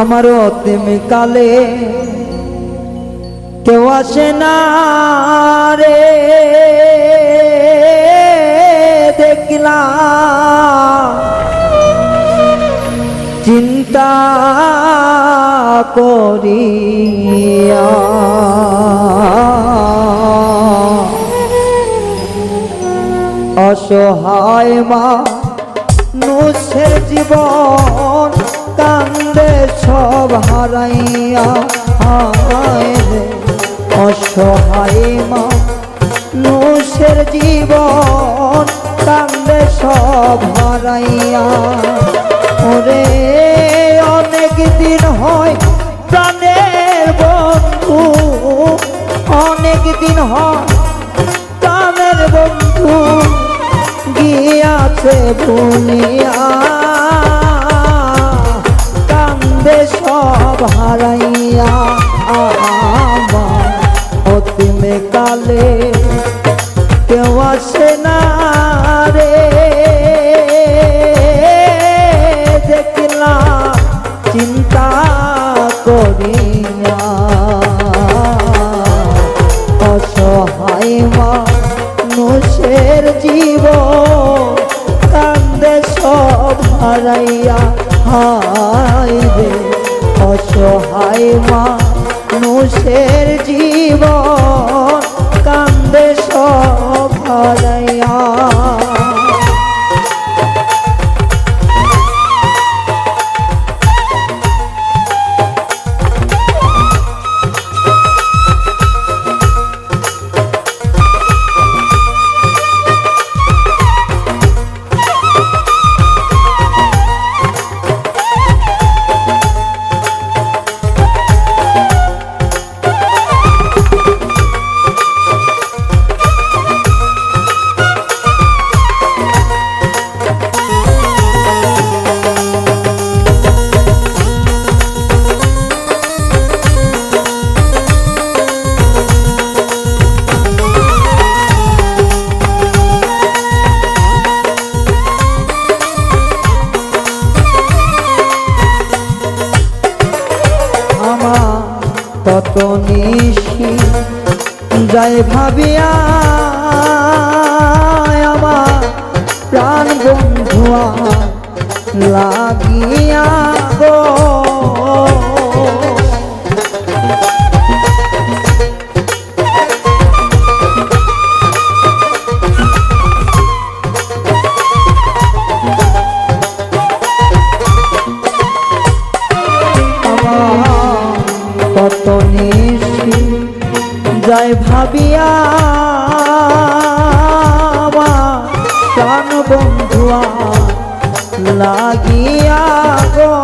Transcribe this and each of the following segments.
আমার অতিম কালে কেউ আসে না রে। দেখলাম চিন্তা করিয়া। অসহায় মা নুসের জীবন কান্দে সব হারাইয়া হায় রে অসহায় মা নুসের জীবন কান্দে সব হারাইয়া। ওরে, অনেক দিন হয় প্রাণের বন্ধু, অনেক দিন হয় প্রাণের বন্ধু গিয়াছে ভুলিয়া কান্দে সব হারাইয়া আমার অতিমে কালে কেউ আসে অসহায় মানুষের জীব কত নিশি। যাই ভাবিয়া আমার প্রাণ বন্ধুয়া লাগিয়া বন্ধুয়া লাগিয়া গো।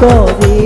করিয়া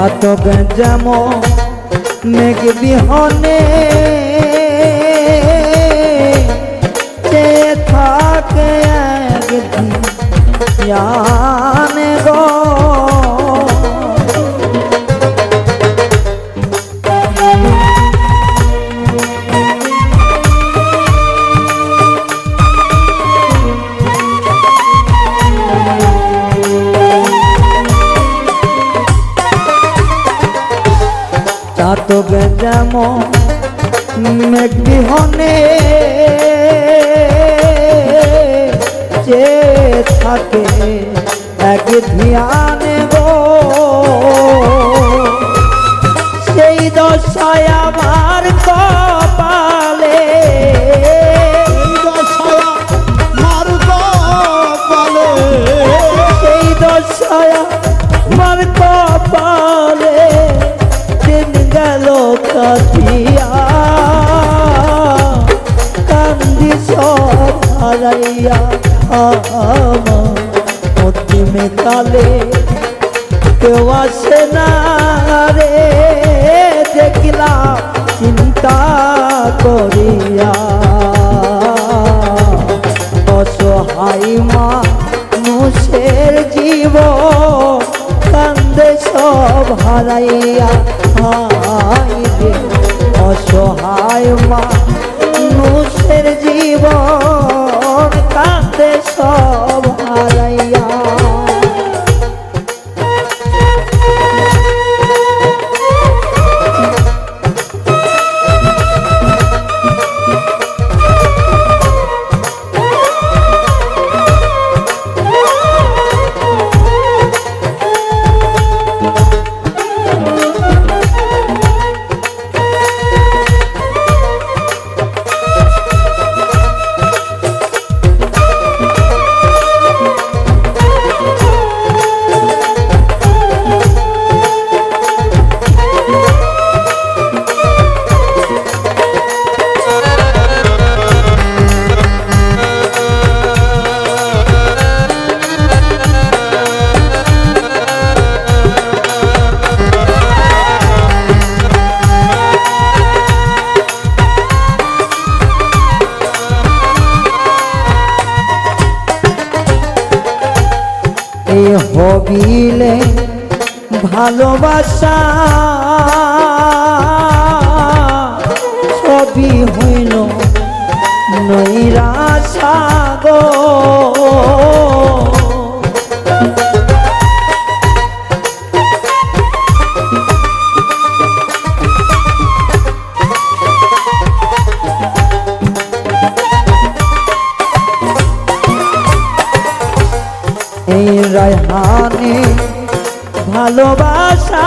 চাতক যেমন মেঘ বিহনে। থাকে একদিন? বিহনে যে থাকে এক ধ্যানে কেউ আসে না রে, দেখলাম চিন্তা করিয়া। অসহায় মানুষের জীব কান্দে সব হারাইয়া। অসহায় মানুষের হবিলে ভালোবাসা সবই হইল নৈরাশা গো। রায়হানে ভালোবাসা।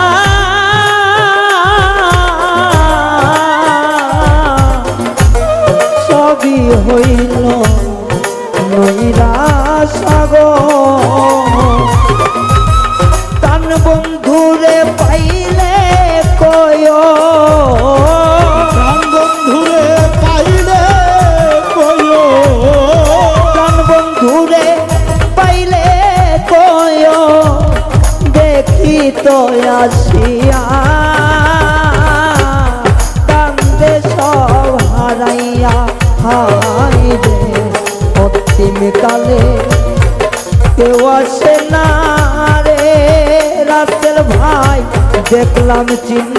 সবই হইল আসিয়া কান্দে সব হারাইয়া হাই রে অন্তিম কালে। কেউ আসে না রে রাতের ভাই, দেখলাম চিন্তা